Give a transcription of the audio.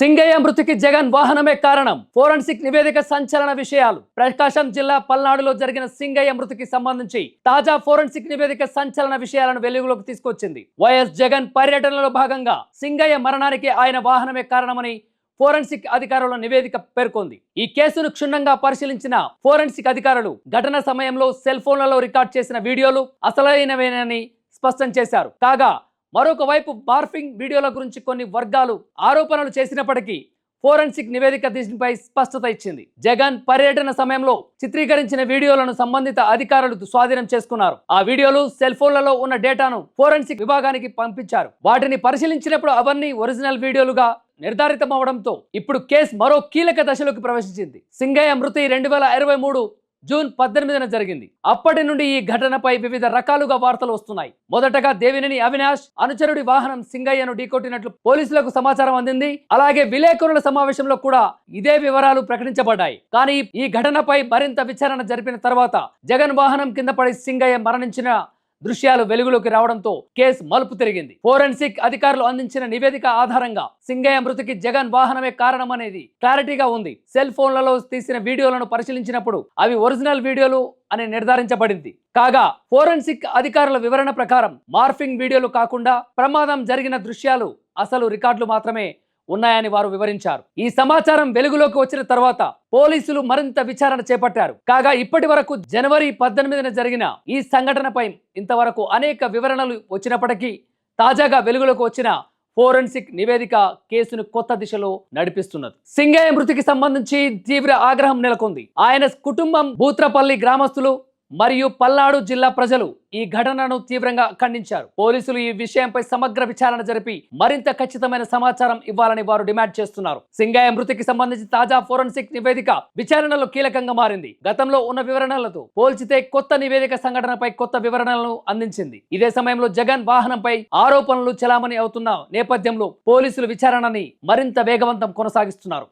సింగయ్య మృతికి జగన్ వాహనమే కారణం. ఫోరెన్సిక్ నివేదిక సంచలన విషయాలు. ప్రకాశం జిల్లా పల్నాడులో జరిగిన సింగయ్య మృతికి సంబంధించి తాజా ఫోరెన్సిక్ నివేదిక సంచలన విషయాలను వెలుగులోకి తీసుకొచ్చింది. వైఎస్ జగన్ పర్యటనలో భాగంగా సింగయ్య మరణానికి ఆయన వాహనమే కారణమని ఫోరెన్సిక్ అధికారుల నివేదిక పేర్కొంది. ఈ కేసును క్షుణ్ణంగా పరిశీలించిన ఫోరెన్సిక్ అధికారులు ఘటన సమయంలో సెల్ ఫోన్లలో రికార్డ్ చేసిన వీడియోలు అసలైనవేనని స్పష్టం చేశారు. కాగా మరొక వైపు మార్ఫింగ్ వీడియోల గురించి కొన్ని వర్గాలు ఆరోపణలు చేసినప్పటికీ ఫోరెన్సిక్ నివేదిక దీనిపై స్పష్టత ఇచ్చింది. జగన్ పర్యటన సమయంలో చిత్రీకరించిన వీడియోలను సంబంధిత అధికారులు స్వాధీనం చేసుకున్నారు. ఆ వీడియోలు సెల్ ఫోన్లలో ఉన్న డేటాను ఫోరెన్సిక్ విభాగానికి పంపించారు. వాటిని పరిశీలించినప్పుడు అవన్నీ ఒరిజినల్ వీడియోలుగా నిర్ధారితమవడంతో ఇప్పుడు కేసు మరో కీలక దశలోకి ప్రవేశించింది. సింగయ్య మృతి రెండు వేల ఇరవై మూడు జూన్ పద్దెనిమిదిన జరిగింది. అప్పటి నుండి ఈ ఘటనపై వివిధ రకాలుగా వార్తలు వస్తున్నాయి. మొదటగా దేవినేని అవినాష్ అనుచరుడి వాహనం సింగయ్యను ఢీకొట్టినట్లు పోలీసులకు సమాచారం అందింది. అలాగే విలేకరుల సమావేశంలో కూడా ఇదే వివరాలు ప్రకటించబడ్డాయి. కానీ ఈ ఘటనపై మరింత విచారణ జరిపిన తర్వాత జగన్ వాహనం కింద పడి సింగయ్య మరణించిన దృశ్యాలు వెలుగులోకి రావడంతో కేసు మలుపు తిరిగింది. ఫోరెన్సిక్ అధికారులు అందించిన నివేదిక ఆధారంగా సింగయ్య మృతికి జగన్ వాహనమే కారణమనేది క్లారిటీగా ఉంది. సెల్ ఫోన్లలో తీసిన వీడియోలను పరిశీలించినప్పుడు అవి ఒరిజినల్ వీడియోలు అని నిర్ధారించబడింది. కాగా ఫోరెన్సిక్ అధికారుల వివరణ ప్రకారం మార్ఫింగ్ వీడియోలు కాకుండా ప్రమాదం జరిగిన దృశ్యాలు అసలు రికార్డులు మాత్రమే ఉన్నాయని వారు వివరించారు. ఈ సమాచారం వెలుగులోకి వచ్చిన తర్వాత పోలీసులు మరింత విచారణ చేపట్టారు. కాగా ఇప్పటి వరకు జనవరి పద్దెనిమిదిన జరిగిన ఈ సంఘటనపై ఇంతవరకు అనేక వివరణలు వచ్చినప్పటికీ తాజాగా వెలుగులోకి వచ్చిన ఫోరెన్సిక్ నివేదిక కేసును కొత్త దిశలో నడిపిస్తున్నది. సింగయ్య మృతికి సంబంధించి తీవ్ర ఆగ్రహం నెలకొంది. ఆయన కుటుంబం బూత్రపల్లి గ్రామస్తులు మరియు పల్నాడు జిల్లా ప్రజలు ఈ ఘటనను తీవ్రంగా ఖండించారు. పోలీసులు ఈ విషయంపై సమగ్ర విచారణ జరిపి మరింత ఖచ్చితమైన సమాచారం ఇవ్వాలని వారు డిమాండ్ చేస్తున్నారు. సింగయ్య మృతికి సంబంధించి తాజా ఫోరెన్సిక్ నివేదిక విచారణలో కీలకంగా మారింది. గతంలో ఉన్న వివరణలతో పోల్చితే కొత్త నివేదిక సంఘటనపై కొత్త వివరణలను అందించింది. ఇదే సమయంలో జగన్ వాహనంపై ఆరోపణలు చెలామణి అవుతున్న నేపథ్యంలో పోలీసులు విచారణని మరింత వేగవంతం కొనసాగిస్తున్నారు.